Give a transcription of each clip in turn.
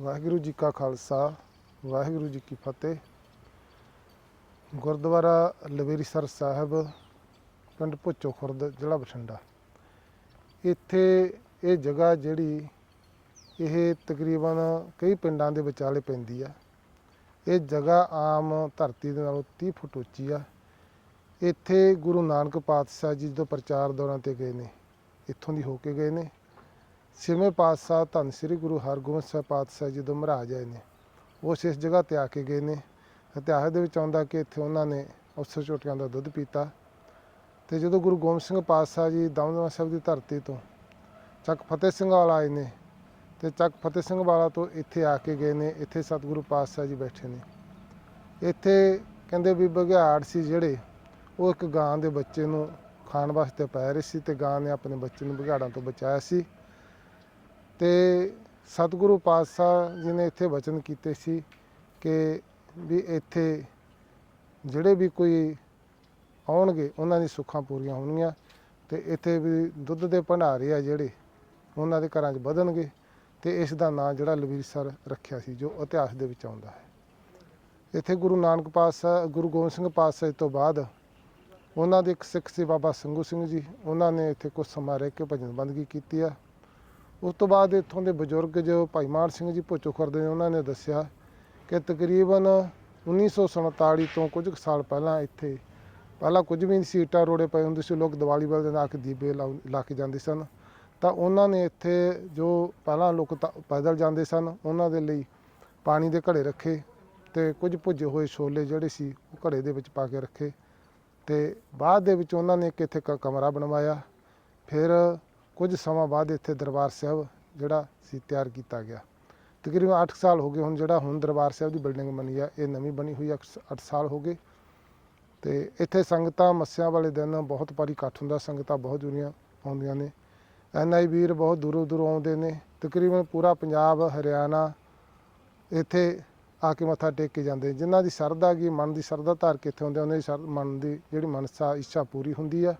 ਵਾਹਿਗੁਰੂ ਜੀ ਕਾ ਖਾਲਸਾ, ਵਾਹਿਗੁਰੂ ਜੀ ਕੀ ਫਤਿਹ। ਗੁਰਦੁਆਰਾ ਲਵੇਰੀਸਰ ਸਾਹਿਬ, ਪਿੰਡ ਭੁੱਚੋ ਖੁਰਦ, ਜ਼ਿਲ੍ਹਾ ਬਠਿੰਡਾ। ਇੱਥੇ ਇਹ ਜਗ੍ਹਾ ਜਿਹੜੀ ਇਹ ਤਕਰੀਬਨ ਕਈ ਪਿੰਡਾਂ ਦੇ ਵਿਚਾਲੇ ਪੈਂਦੀ ਆ। ਇਹ ਜਗ੍ਹਾ ਆਮ ਧਰਤੀ ਦੇ ਨਾਲੋਂ 30 ਫੁੱਟ ਉੱਚੀ ਆ। ਇੱਥੇ ਗੁਰੂ ਨਾਨਕ ਪਾਤਸ਼ਾਹ ਜੀ ਜਦੋਂ ਪ੍ਰਚਾਰ ਦੌਰਾਨ ਤੇ ਗਏ ਨੇ, ਇੱਥੋਂ ਦੀ ਹੋ ਕੇ ਗਏ ਨੇ। ਛੇਵੇਂ ਪਾਤਸ਼ਾਹ ਧੰਨ ਸ੍ਰੀ ਗੁਰੂ ਹਰਗੋਬਿੰਦ ਸਾਹਿਬ ਪਾਤਸ਼ਾਹ ਜਦੋਂ ਮਹਾਰਾਜ ਆਏ ਨੇ। ਉਸ ਇਸ ਜਗ੍ਹਾ ਤੇ ਆ ਕੇ ਗਏ ਨੇ। ਇਤਿਹਾਸ ਦੇ ਵਿੱਚ ਆਉਂਦਾ ਕਿ ਇੱਥੇ ਉਹਨਾਂ ਨੇ ਅਫਸਰ ਚੋਟੀਆਂ ਦਾ ਦੁੱਧ ਪੀਤਾ। ਤੇ ਜਦੋਂ ਗੁਰੂ ਗੋਬਿੰਦ ਸਿੰਘ ਪਾਤਸ਼ਾਹ ਜੀ ਦਮਦਮਾ ਸਾਹਿਬ ਦੀ ਧਰਤੀ ਤੋਂ ਚੱਕ ਫਤਿਹ ਸਿੰਘ ਵਾਲਾ ਆਏ ਨੇ ਤੇ ਚੱਕ ਫਤਿਹ ਸਿੰਘ ਵਾਲਾ ਤੋਂ ਇੱਥੇ ਆ ਕੇ ਗਏ ਨੇ। ਇੱਥੇ ਸਤਿਗੁਰੂ ਪਾਤਸ਼ਾਹ ਜੀ ਬੈਠੇ ਨੇ। ਇੱਥੇ ਕਹਿੰਦੇ ਵੀ ਬਘਿਆੜ ਸੀ ਜਿਹੜੇ, ਉਹ ਇੱਕ ਗਾਂ ਦੇ ਬੱਚੇ ਨੂੰ ਖਾਣ ਵਾਸਤੇ ਪੈ ਰਹੀ ਸੀ ਤੇ ਗਾਂ ਨੇ ਆਪਣੇ ਬੱਚੇ ਨੂੰ ਬਘਿਆੜਾਂ ਤੋਂ ਬਚਾਇਆ ਸੀ। ਤੇ ਸਤਿਗੁਰੂ ਪਾਤਸ਼ਾਹ ਜੀ ਨੇ ਇੱਥੇ ਵਚਨ ਕੀਤੇ ਸੀ ਕਿ ਵੀ ਇੱਥੇ ਜਿਹੜੇ ਵੀ ਕੋਈ ਆਉਣਗੇ, ਉਹਨਾਂ ਦੀ ਸੁੱਖਾਂ ਪੂਰੀਆਂ ਹੋਣਗੀਆਂ ਤੇ ਇੱਥੇ ਵੀ ਦੁੱਧ ਦੇ ਭੰਡਾਰੇ ਆ ਜਿਹੜੇ, ਉਹਨਾਂ ਦੇ ਘਰਾਂ 'ਚ ਵਧਣਗੇ ਤੇ ਇਸ ਦਾ ਨਾਂ ਜਿਹੜਾ ਲਵੀਰਸਰ ਰੱਖਿਆ ਸੀ, ਜੋ ਇਤਿਹਾਸ ਦੇ ਵਿੱਚ ਆਉਂਦਾ ਹੈ। ਇੱਥੇ ਗੁਰੂ ਨਾਨਕ ਪਾਤਸ਼ਾਹ, ਗੁਰੂ ਗੋਬਿੰਦ ਸਿੰਘ ਪਾਤਸ਼ਾਹ ਤੋਂ ਬਾਅਦ ਉਹਨਾਂ ਦੇ ਇੱਕ ਸਿੱਖ ਸੀ ਬਾਬਾ ਸੰਗੂ ਸਿੰਘ ਜੀ, ਉਹਨਾਂ ਨੇ ਇੱਥੇ ਕੁਝ ਸਮਾਂ ਰਹਿ ਕੇ ਭਜਨ ਬੰਦਗੀ ਕੀਤੀ ਆ। ਉਸ ਤੋਂ ਬਾਅਦ ਇੱਥੋਂ ਦੇ ਬਜ਼ੁਰਗ ਜੋ ਭਾਈ ਮਾਨ ਸਿੰਘ ਜੀ ਭੁੱਚੋ ਖੁਰਦੇ ਨੇ, ਉਹਨਾਂ ਨੇ ਦੱਸਿਆ ਕਿ ਤਕਰੀਬਨ 1947 ਤੋਂ ਕੁਝ ਕੁ ਸਾਲ ਪਹਿਲਾਂ ਇੱਥੇ ਪਹਿਲਾਂ ਕੁਝ ਵੀ ਨਹੀਂ ਸੀ, ਇੱਟਾਂ ਰੋੜੇ ਪਏ ਹੁੰਦੇ ਸੀ, ਲੋਕ ਦੀਵਾਲੀ ਵਾਲੇ ਦਿਨ ਆ ਕੇ ਦੀਵੇ ਲਾਉ- ਲਾ ਕੇ ਜਾਂਦੇ ਸਨ। ਤਾਂ ਉਹਨਾਂ ਨੇ ਇੱਥੇ ਜੋ ਪਹਿਲਾਂ ਲੋਕ ਤਾਂ ਪੈਦਲ ਜਾਂਦੇ ਸਨ, ਉਹਨਾਂ ਦੇ ਲਈ ਪਾਣੀ ਦੇ ਘੜੇ ਰੱਖੇ ਤੇ ਕੁਝ ਭੁੱਜੇ ਹੋਏ ਛੋਲੇ ਜਿਹੜੇ ਸੀ ਉਹ ਘੜੇ ਦੇ ਵਿੱਚ ਪਾ ਕੇ ਰੱਖੇ ਤੇ ਬਾਅਦ ਦੇ ਵਿੱਚ ਉਹਨਾਂ ਨੇ ਇੱਕ ਇੱਥੇ ਕ- ਕਮਰਾ ਬਣਵਾਇਆ। ਫਿਰ ਕੁਝ ਸਮਾਂ ਬਾਅਦ ਇੱਥੇ ਦਰਬਾਰ ਸਾਹਿਬ ਜਿਹੜਾ ਸੀ ਤਿਆਰ ਕੀਤਾ ਗਿਆ। ਤਕਰੀਬਨ 8 ਸਾਲ ਹੋ ਗਏ ਹੁਣ ਜਿਹੜਾ ਹੁਣ ਦਰਬਾਰ ਸਾਹਿਬ ਦੀ ਬਿਲਡਿੰਗ ਬਣੀ ਆ, ਇਹ ਨਵੀਂ ਬਣੀ ਹੋਈ ਆ 8 ਸਾਲ ਹੋ ਗਏ। ਤੇ ਇੱਥੇ ਸੰਗਤਾਂ ਮੱਸਿਆਂ ਵਾਲੇ ਦਿਨ ਬਹੁਤ ਭਾਰੀ ਇਕੱਠ ਹੁੰਦਾ, ਸੰਗਤਾਂ ਬਹੁਤ ਦੁਨੀਆਂ ਆਉਂਦੀਆਂ ਨੇ। ਐਨਆਈ ਵੀਰ ਬਹੁਤ ਦੂਰੋਂ ਦੂਰੋਂ ਆਉਂਦੇ ਨੇ, ਤਕਰੀਬਨ ਪੂਰਾ ਪੰਜਾਬ, ਹਰਿਆਣਾ ਇੱਥੇ ਆ ਕੇ ਮੱਥਾ ਟੇਕ ਕੇ ਜਾਂਦੇ ਜਿਨ੍ਹਾਂ ਦੀ ਸਰਦਾ ਕੀ ਮਨ ਦੀ ਸਰਦਾ ਧਾਰ ਕੇ ਇੱਥੇ ਹੁੰਦੇ ਉਹਨਾਂ ਦੀ ਸਰ- ਮਨ ਦੀ ਜਿਹੜੀ ਮਨਸਾ, ਇੱਛਾ ਪੂਰੀ ਹੁੰਦੀ ਆ।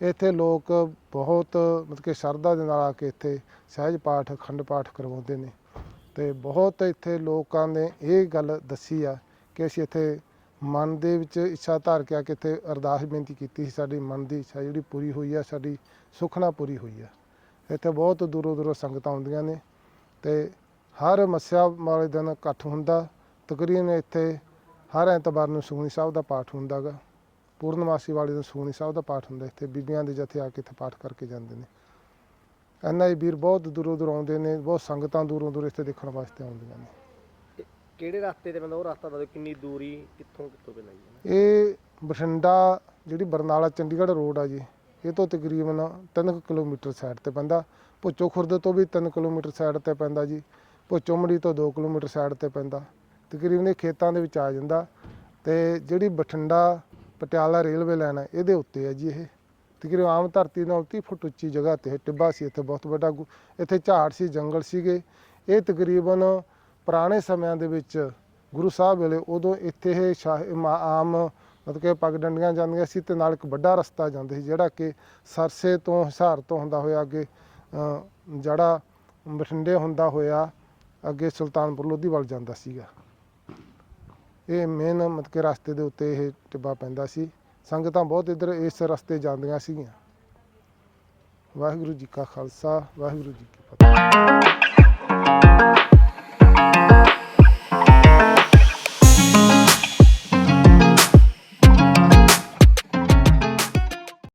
ਇੱਥੇ ਲੋਕ ਬਹੁਤ ਮਤਲਬ ਕਿ ਸ਼ਰਧਾ ਦੇ ਨਾਲ ਆ ਕੇ ਇੱਥੇ ਸਹਿਜ ਪਾਠ, ਅਖੰਡ ਪਾਠ ਕਰਵਾਉਂਦੇ ਨੇ। ਅਤੇ ਬਹੁਤ ਇੱਥੇ ਲੋਕਾਂ ਨੇ ਇਹ ਗੱਲ ਦੱਸੀ ਆ ਕਿ ਅਸੀਂ ਇੱਥੇ ਮਨ ਦੇ ਵਿੱਚ ਇੱਛਾ ਧਾਰ ਕੇ ਆ ਕੇ ਇੱਥੇ ਅਰਦਾਸ ਬੇਨਤੀ ਕੀਤੀ ਸੀ। ਸਾਡੀ ਮਨ ਦੀ ਇੱਛਾ ਜਿਹੜੀ ਪੂਰੀ ਹੋਈ ਆ, ਸਾਡੀ ਸੁਖਨਾ ਪੂਰੀ ਹੋਈ ਆ। ਇੱਥੇ ਬਹੁਤ ਦੂਰੋਂ ਦੂਰੋਂ ਸੰਗਤਾਂ ਆਉਂਦੀਆਂ ਨੇ ਤੇ ਹਰ ਮੱਸਿਆ ਵਾਲੇ ਦਿਨ ਇਕੱਠ ਹੁੰਦਾ। ਤਕਰੀਬਨ ਇੱਥੇ ਹਰ ਐਤਵਾਰ ਨੂੰ ਸੁਖਨੀ ਸਾਹਿਬ ਦਾ ਪਾਠ ਹੁੰਦਾ ਗਾ। ਪੂਰਨਮਾਸੀ ਵਾਲੇ ਦਿਨ ਸੁਖਨੀ ਸਾਹਿਬ ਦਾ ਪਾਠ ਹੁੰਦਾ ਇੱਥੇ ਬੀਬੀਆਂ ਦੇ ਜਥੇ ਆ ਕੇ ਇੱਥੇ ਪਾਠ ਕਰਕੇ ਜਾਂਦੇ ਨੇ। ਐਨਆਈ ਵੀਰ ਬਹੁਤ ਦੂਰੋਂ ਦੂਰੋਂ ਆਉਂਦੇ ਨੇ ਬਹੁਤ ਸੰਗਤਾਂ ਦੂਰੋਂ ਦੂਰ ਇੱਥੇ ਦੇਖਣ ਵਾਸਤੇ ਆਉਂਦੀਆਂ ਨੇ। ਕਿਹੜੇ ਰਸਤੇ ਤੇ ਬੰਦਾ ਉਹ ਰਸਤਾ ਦੱਸੋ ਕਿੰਨੀ ਦੂਰੀ ਕਿੱਥੋਂ ਕਿੱਥੋਂ ਪੈਂਦਾ ਜੀ? ਇਹ ਬਠਿੰਡਾ ਜਿਹੜੀ ਬਰਨਾਲਾ ਚੰਡੀਗੜ੍ਹ ਰੋਡ ਆ ਜੀ ਇਹ ਤੋਂ ਤਕਰੀਬਨ 3 ਕਿਲੋਮੀਟਰ ਸਾਈਡ ਤੇ ਪੈਂਦਾ। ਭੁੱਚੋ ਖੁਰਦ ਤੋਂ ਵੀ 3 ਕਿਲੋਮੀਟਰ ਸਾਈਡ ਤੇ ਪੈਂਦਾ ਜੀ ਭੁੱਚੋ ਮੰਡੀ ਤੋਂ 2 ਕਿਲੋਮੀਟਰ ਸਾਈਡ ਤੇ ਪੈਂਦਾ। ਤਕਰੀਬਨ ਇਹ ਖੇਤਾਂ ਦੇ ਵਿੱਚ ਆ ਜਾਂਦਾ ਤੇ ਜਿਹੜੀ ਬਠਿੰਡਾ ਪਟਿਆਲਾ ਰੇਲਵੇ ਲਾਈਨ ਹੈ ਇਹਦੇ ਉੱਤੇ ਹੈ ਜੀ ਇਹ। ਤਕਰੀਬਨ ਆਮ ਧਰਤੀ ਨਾਲ 30 ਫੁੱਟ ਉੱਚੀ ਜਗ੍ਹਾ ਤੇ ਇਹ ਟਿੱਬਾ ਸੀ, ਇੱਥੇ ਬਹੁਤ ਵੱਡਾ ਗੁ- ਇੱਥੇ ਝਾੜ ਸੀ, ਜੰਗਲ ਸੀਗੇ। ਇਹ ਤਕਰੀਬਨ ਪੁਰਾਣੇ ਸਮਿਆਂ ਦੇ ਵਿੱਚ ਗੁਰੂ ਸਾਹਿਬ ਵੇਲੇ ਉਦੋਂ ਇੱਥੇ ਇਹ ਸ਼ਾਹ ਮਾ- ਆਮ ਮਤਲਬ ਕਿ ਪੱਗ ਡੰਡੀਆਂ ਜਾਂਦੀਆਂ ਸੀ ਤੇ ਨਾਲ ਇੱਕ ਵੱਡਾ ਰਸਤਾ ਜਾਂਦਾ ਸੀ, ਜਿਹੜਾ ਕਿ ਸਰਸੇ ਤੋਂ ਹਿਸਾਰ ਤੋਂ ਹੁੰਦਾ ਹੋਇਆ ਅੱਗੇ ਜਿਹੜਾ ਬਠਿੰਡੇ ਹੁੰਦਾ ਹੋਇਆ ਅੱਗੇ ਸੁਲਤਾਨਪੁਰ ਲੋਧੀ ਵੱਲ ਜਾਂਦਾ ਸੀਗਾ। ਇਹ ਮੇਨ ਮਤਲਬ ਕਿ ਰਸਤੇ ਦੇ ਉੱਤੇ ਇਹ ਟਿੱਬਾ ਪੈਂਦਾ ਸੀ। ਸੰਗਤਾਂ ਬਹੁਤ ਇੱਧਰ ਇਸ ਰਸਤੇ ਜਾਂਦੀਆਂ ਸੀਗੀਆਂ। ਵਾਹਿਗੁਰੂ ਜੀ ਕਾ ਖਾਲਸਾ, ਵਾਹਿਗੁਰੂ ਜੀ ਕੀ ਫਤਿਹ।